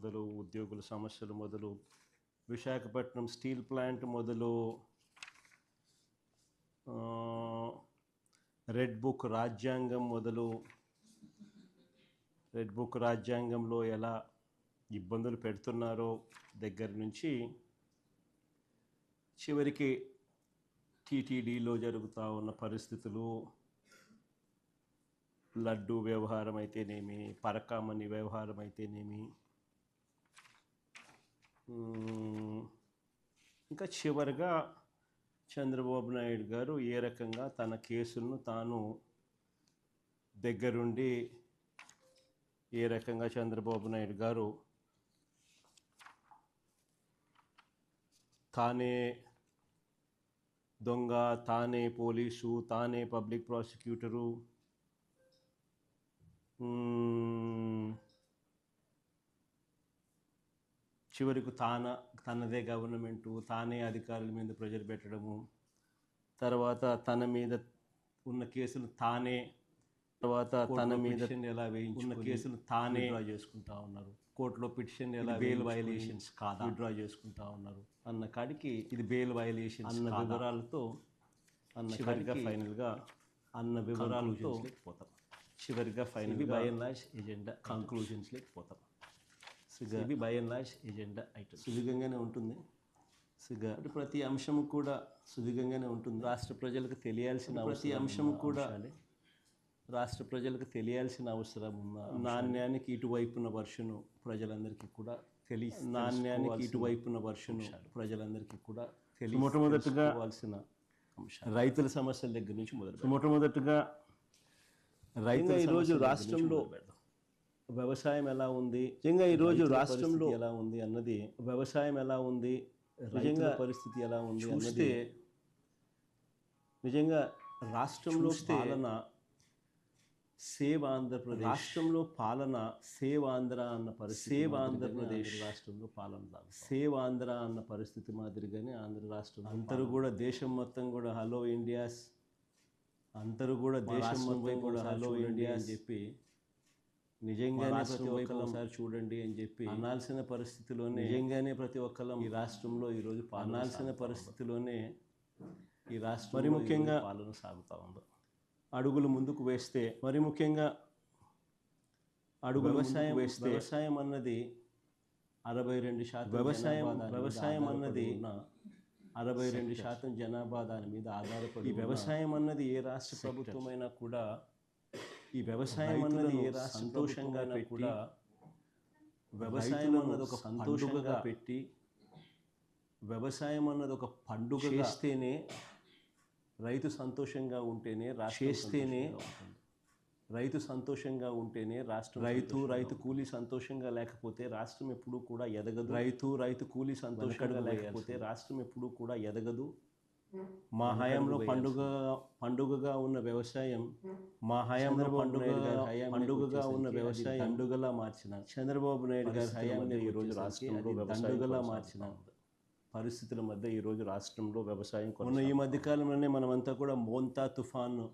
మొదలు ఉద్యోగుల సమస్యలు మొదలు విశాఖపట్నం స్టీల్ ప్లాంట్ మొదలు రెడ్ బుక్ రాజ్యాంగం మొదలు. రెడ్ బుక్ రాజ్యాంగంలో ఎలా ఇబ్బందులు పెడుతున్నారో దగ్గర నుంచి చివరికి టీటీడీలో జరుగుతూ ఉన్న పరిస్థితులు లడ్డు వ్యవహారం అయితేనేమి పరకామణి వ్యవహారం అయితేనేమి ఇంకా చివరిగా చంద్రబాబు నాయుడు గారు ఏ రకంగా తన కేసులను తాను దగ్గరుండి ఏ రకంగా చంద్రబాబు నాయుడు గారు తానే దొంగ తానే పోలీసు తానే పబ్లిక్ ప్రాసిక్యూటరు చివరికి తాన తనదే గవర్నమెంటు తానే అధికారుల మీద ప్రెజర్ పెట్టడము. తర్వాత తన మీద ఉన్న కేసులు తానే తర్వాత తన మీద ఎలా ఉన్న కేసులు తానే డ్రా చేసుకుంటా ఉన్నారు. కోర్టులో పిటిషన్ ఎలా బెయిల్ వైలేషన్స్ కాదా? డ్రా చేసుకుంటా ఉన్నారు. అన్న కాడికి ఇది బెయిల్ వైలేషన్స్ అన్న వివరాలతో అన్న చివరిగా ఫైనల్గా అన్న వివరాలతో పోతాం చివరిగా final by and last agenda కంక్లూజన్స్లోకి ఇవి by and last agenda item సుదిగంగానే ఉంటుంది. సుగా ప్రతి అంశం కూడా సుదిగంగానే ఉంటుంది. రాష్ట్ర ప్రజలకు తెలియాల్సిన ప్రతి అంశం కూడా రాష్ట్ర ప్రజలకు తెలియాల్సిన అవసరం ఉన్న నాణ్యానికి ఇటువైపున వర్షను ప్రజలందరికీ కూడా తెలి నాణ్యానికి ఇటువైపున వర్షను ప్రజలందరికీ కూడా తెలి మొట్టమొదటిగా రైతుల సమస్యల దగ్గర నుంచి మొదలు మొట్టమొదటిగా రైతుల ఈరోజు రాష్ట్రంలో వ్యవసాయం ఎలా ఉంది? నిజంగా ఈరోజు రాష్ట్రంలో ఎలా ఉంది అన్నది వ్యవసాయం ఎలా ఉంది? నిజంగా పరిస్థితి ఎలా ఉంది అన్నది నిజంగా రాష్ట్రంలో పాలన సేవ్ ఆంధ్రప్రదేశ్ రాష్ట్రంలో పాలన సేవ్ ఆంధ్ర అన్న పరిస్థితి సేవ్ ఆంధ్రప్రదేశ్ రాష్ట్రంలో పాలన సేవ్ ఆంధ్ర అన్న పరిస్థితి మాదిరిగానే ఆంధ్ర రాష్ట్రం అందరూ కూడా దేశం మొత్తం కూడా హలో ఇండియాస్ అందరూ కూడా దేశం మొత్తం కూడా హలో ఇండియా అని చెప్పి నిజంగానే ప్రతి ఒక్కరు ఒకసారి చూడండి అని చెప్పి అనాల్సిన పరిస్థితిలోనే నిజంగానే ప్రతి ఒక్కళ్ళం ఈ రాష్ట్రంలో ఈరోజు అనాల్సిన పరిస్థితిలోనే ఈ రాష్ట్రం మరి ముఖ్యంగా పాలన సాగుతూ ఉంది. అడుగులు ముందుకు వేస్తే మరి ముఖ్యంగా అడుగు వ్యవసాయం వేస్తే వ్యవసాయం అన్నది అరవై రెండు శాతం వ్యవసాయం వ్యవసాయం అన్నది అరవై రెండు శాతం జనాభా దాని మీద ఆధారపడి వ్యవసాయం అన్నది ఏ రాష్ట్ర ప్రభుత్వమైనా కూడా ఈ వ్యవసాయం అన్నది సంతోషంగా కూడా వ్యవసాయం అన్నది ఒక సంతోషంగా పెట్టి వ్యవసాయం అన్నది ఒక పండుగ చేస్తేనే రైతు సంతోషంగా ఉంటేనే చేస్తేనే రైతు సంతోషంగా ఉంటేనే రాష్ట్రం రైతు రైతు కూలీ సంతోషంగా లేకపోతే రాష్ట్రం ఎప్పుడూ కూడా ఎదగదు. రైతు రైతు కూలీ సంతోషంగా లేకపోతే రాష్ట్రం ఎప్పుడూ కూడా ఎదగదు. మా హయాంలో పండుగ పండుగగా ఉన్న వ్యవసాయం మా హయాంలో పండుగ పండుగగా ఉన్న వ్యవసాయం పండుగలా మార్చిన చంద్రబాబు నాయుడు గారి హయాంలో ఈ రోజు రాష్ట్రంలో పండుగలా మార్చిన పరిస్థితుల మధ్య ఈ రోజు రాష్ట్రంలో వ్యవసాయం మొన్న ఈ మధ్య కాలంలోనే మనమంతా కూడా మోంతా తుఫాను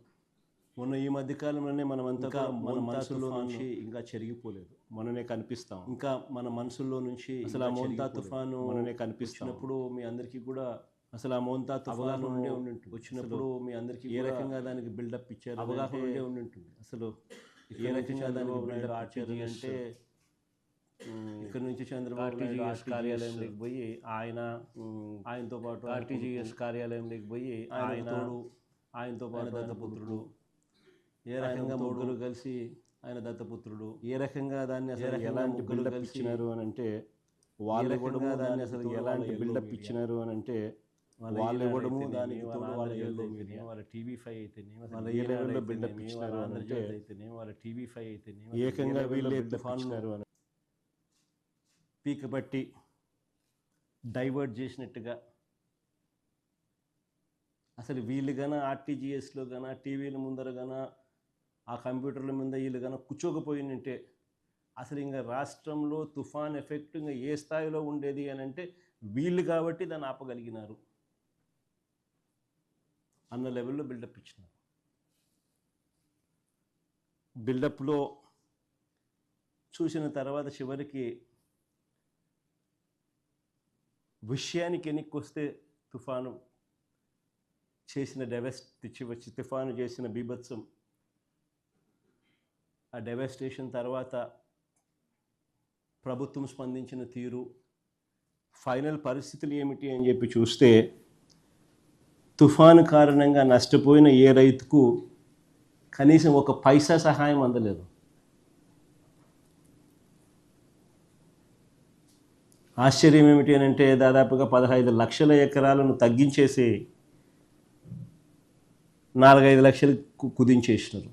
మొన్న ఈ మధ్య కాలంలోనే మనమంతా మన మనసులో నుంచి ఇంకా చెరిగిపోలేదు. మననే కనిపిస్తాం. ఇంకా మన మనసుల్లో నుంచి అసలు ఆ మోంతా తుఫాను మననే కనిపిస్తున్నప్పుడు మీ అందరికీ కూడా అసలు ఆ మోంతా తుఫాను ఉండే ఉండి వచ్చినప్పుడు మీ అందరికీ ఏ రకంగా దానికి బిల్డప్ ఇచ్చారు అవగాహన ఉండే ఉండి ఉంటుంది అసలు ఏ రకంగా దానికి బిల్డప్ ఇచ్చారు అంటే ఇక్కడ నుంచి చంద్రబాబు నాయుడు కార్యాలయంలోకి పోయి ఆయన ఆయనతో పాటు ఆర్టీజీఎస్ కార్యాలయంలోకి పోయి ఆయన ఆయనతో పాటు దత్తపుత్రుడు. ఏ రకంగా ముగ్గురు కలిసి ఆయన దత్తపుత్రుడు ఏ రకంగా దాన్ని అసలు ఎలాంటి బిల్డప్ ఇచ్చినారు అని అంటే వాళ్ళు కూడా దాన్ని అసలు ఎలాంటి బిల్డప్ ఇచ్చినారు అని అంటే వాళ్ళు ఇవ్వడము దానికి వాళ్ళ అయితేనే వాళ్ళ టీవీ ఫైవ్ అయితేనే వాళ్ళ ఏ లెవెల్లో బిల్డప్ ఇచ్చినారు అని అంటే అయితేనే వాళ్ళ టీవీ ఫైవ్ అయితేనే ఏకంగా వీళ్ళే అని. పీక బట్టి డైవర్ట్ చేసినట్టుగా అసలు వీళ్ళు గన ఆర్టీజీఎస్లో గన టీవీల ముందర గన ఆ కంప్యూటర్ల మీద వీళ్ళు గన కూర్చోకపోయినంటే అసలు ఇంకా రాష్ట్రంలో తుఫాన్ ఎఫెక్ట్ ఇంకా ఏ స్థాయిలో ఉండేది అని అంటే వీళ్ళు కాబట్టి దాన్ని ఆపగలిగినారు. అన్న లెవెల్లో బిల్డప్ ఇచ్చినారు బిల్డప్లో చూసిన తర్వాత చివరికి విషయానికి ఎన్నికొస్తే తుఫాను చేసిన డెవెస్ట్ తెచ్చి వచ్చి తుఫాను చేసిన బీభత్సం ఆ డెవెస్టేషన్ తర్వాత ప్రభుత్వం స్పందించిన తీరు ఫైనల్ పరిస్థితులు ఏమిటి అని చెప్పి చూస్తే తుఫాను కారణంగా నష్టపోయిన ఏ రైతుకు కనీసం ఒక పైసా సహాయం అందలేదు. ఆశ్చర్యం ఏమిటి అని అంటే దాదాపుగా పదహైదు లక్షల ఎకరాలను తగ్గించేసి నాలుగైదు లక్షలు కుదించేసినారు.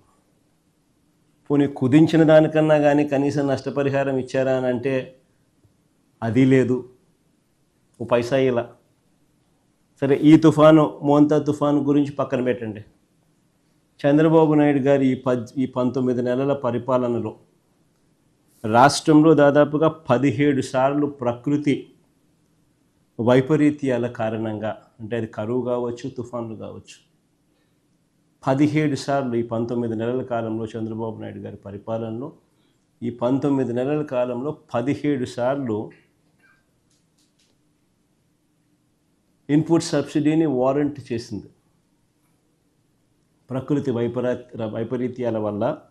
పోనీ కుదించిన దానికన్నా కానీ కనీసం నష్టపరిహారం ఇచ్చారా అని అంటే అది లేదు. ఓ పైసా ఇలా. సరే ఈ తుఫాను మోంతా తుఫాను గురించి పక్కన పెట్టండి. చంద్రబాబు నాయుడు గారి ఈ పద్ ఈ పంతొమ్మిది నెలల పరిపాలనలో రాష్ట్రంలో దాదాపుగా పదిహేడు సార్లు ప్రకృతి వైపరీత్యాల కారణంగా అంటే అది కరువు కావచ్చు తుఫాన్లు కావచ్చు పదిహేడు సార్లు ఈ పంతొమ్మిది నెలల కాలంలో చంద్రబాబు నాయుడు గారి పరిపాలనలో ఈ పంతొమ్మిది నెలల కాలంలో పదిహేడు సార్లు ఇన్పుట్ సబ్సిడీని వారంట్ చేసింది. ప్రకృతి వైపరా వైపరీత్యాల వల్ల